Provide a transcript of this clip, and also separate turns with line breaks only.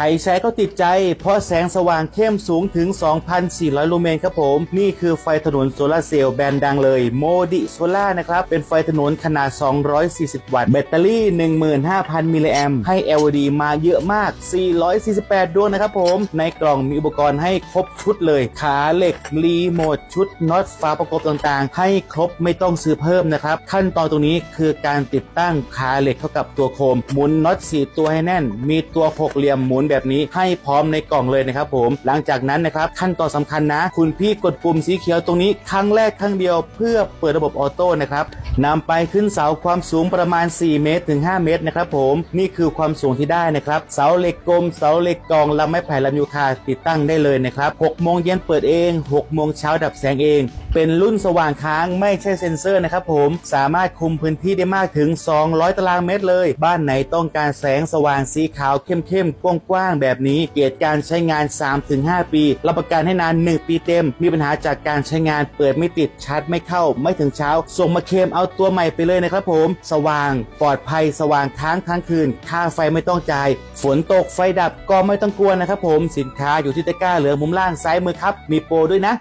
รใช้ก็ติดใจ เพราะแสงสว่างเข้มสูงถึง 2,400 ลูเมนครับผม นี่คือไฟถนนโซลาร์เซลล์แบรนด์ดังเลยโมดิโซล่านะครับ เป็นไฟถนนขนาด 240 วัตต์ แบตเตอรี่ 15,000 มิลลิแอมให้ LED มาเยอะมาก 448 ดวงนะครับผม ในกล่องมีอุปกรณ์ให้ครบชุดเลย ขาเหล็ก รีโมท ชุดน็อตฝาประกบต่างๆ ให้ครบไม่ต้องซื้อเพิ่มนะครับ ขั้นตอนตรงนี้คือการติดตั้งขาเหล็กเข้ากับตัวโคม หมุนน็อต4ตัวให้แน่น มีตัวหกเหลี่ยมหมุนแบบนี้ให้พร้อมในกล่องเลยนะครับผมหลังจากนั้นนะครับขั้นตอนสำคัญนะ คุณพี่กดปุ่มสีเขียวตรงนี้ครั้งแรกครั้งเดียวเพื่อเปิดระบบออโต้นะครับนำไปขึ้นเสาความสูงประมาณ 4 เมตรถึง 5 เมตรนะครับผมนี่คือความสูงที่ได้นะครับเสาเหล็กกลมเสาเหล็กกองลำไม้ไผ่ลำยูคาติดตั้งได้เลยนะครับ6โมงเย็นเปิดเอง6โมงเช้าดับแสงเอง เป็นรุ่นสว่างค้างไม่ใช่เซ็นเซอร์นะครับผมสามารถคุมพื้นที่ได้มากถึง 200 ตารางเมตรเลย บ้านไหนต้องการแสงสว่างสีขาวเข้มๆกว้างๆแบบนี้ เกียรติการใช้งาน 3-5 ปีรับประกันให้นาน 1 ปีเต็ม มีปัญหาจากการใช้งานเปิดไม่ติดชาร์จไม่เข้า ไม่ถึงเช้า ส่งมาเคมเอาตัวใหม่ไปเลยนะครับผม สว่างปลอดภัยสว่างค้างทั้งคืน ค่าไฟไม่ต้องจ่าย ฝนตกไฟดับก็ไม่ต้องกลัวนะครับผมสินค้าอยู่ที่ตะกร้าเหลืองมุมล่างซ้ายมือครับ มีโปรด้วยนะ